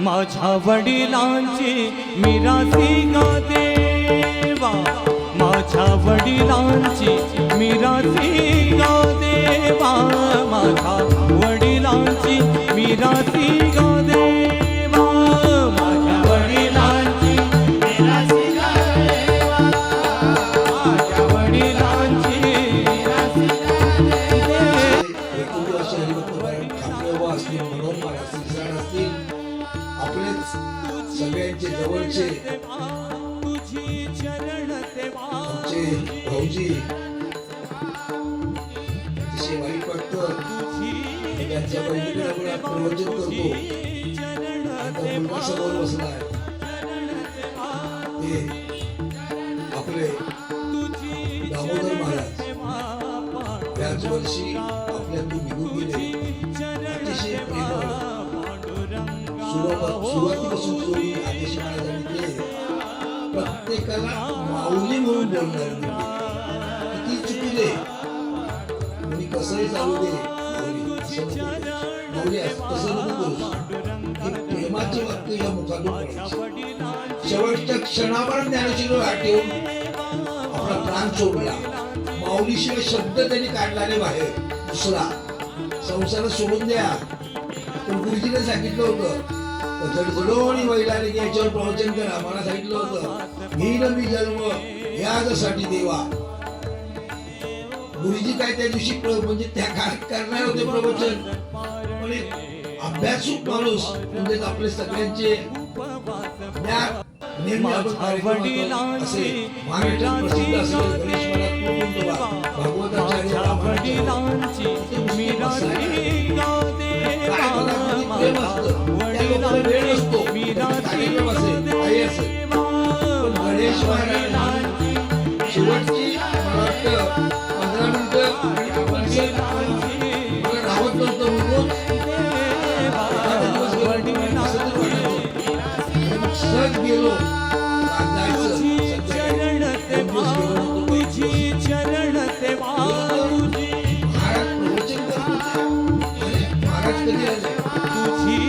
माझ्या वडिलांची मिरासी गा देवा. माझ्या वडिलांची मिरासी गा देवा. माझा वडिलांची भाऊजी अतिशय वाईट वाटत. त्यांच्या बहिणीकडे आपण प्रवचन करतो. मुलगा समोर बसलाय ते आपले दामोदर महाराज त्याच वर्षी आपल्यातून निघून गेले अतिशय प्रेमळ सुरुवातीपासून जोडी आदेश महाराजांनी केले प्रत्येकाला माऊली म्हणून बोलणार किती चुकीले. कोणी कसंही चालू दे माऊली तसं नको करूस. प्रेमाची वाक्य या मुखातून शेवटच्या क्षणावर ज्ञानशिरो आठवून आपला प्राण सोडला. माऊलीशिवाय शब्द त्यांनी काढलाने बाहेर. दुसरा संसार सोडून द्या. पण गुरुजीने सांगितलं होतं जडजडोणी महिलाने याच्यावर प्रवचन करा. मला सांगितलं होतं मी मी जन्म यासाठी देवा. गुरुजी काय त्या दिवशी म्हणजे त्या काय करणार होते प्रवचन? पण अभ्यासूक माणूस म्हणजे आपले सगळ्यांचे ज्ञान गणेश महाराज कुटुंबा, भागवताचार्य माझ्या वडिलांची ते नुसते. मिरासी बसायला. गा प्रवचन करत होते. अरे, महाराज कधी आले तुझी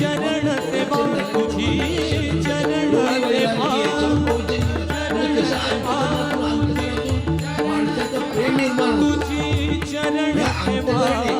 चरण ते तुझी चरण सेवा तुझी चरण या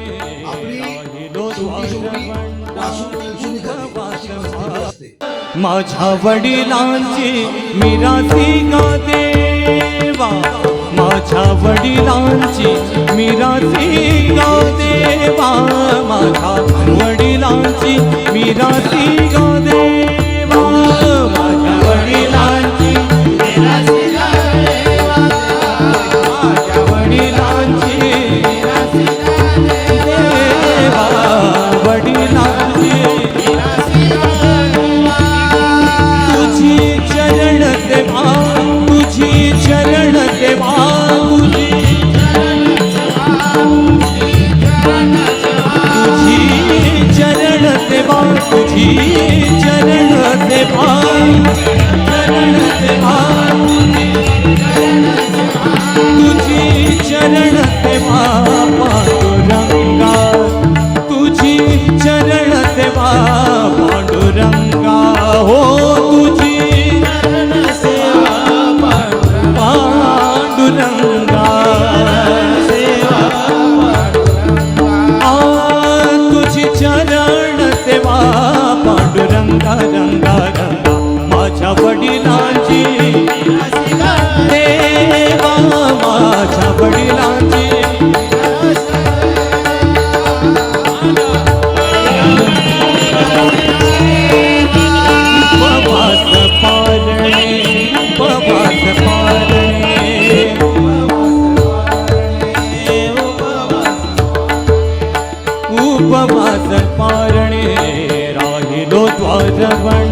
माझ्या वडिलांची मिराती गा देवा? माझ्या वडिलांची मिराती गा देवा? माझ्या वडिलांची मिराती गा देवा? तुझी चरण सेवा ઉપવાસ પરણે રાહિલો ધ્વજ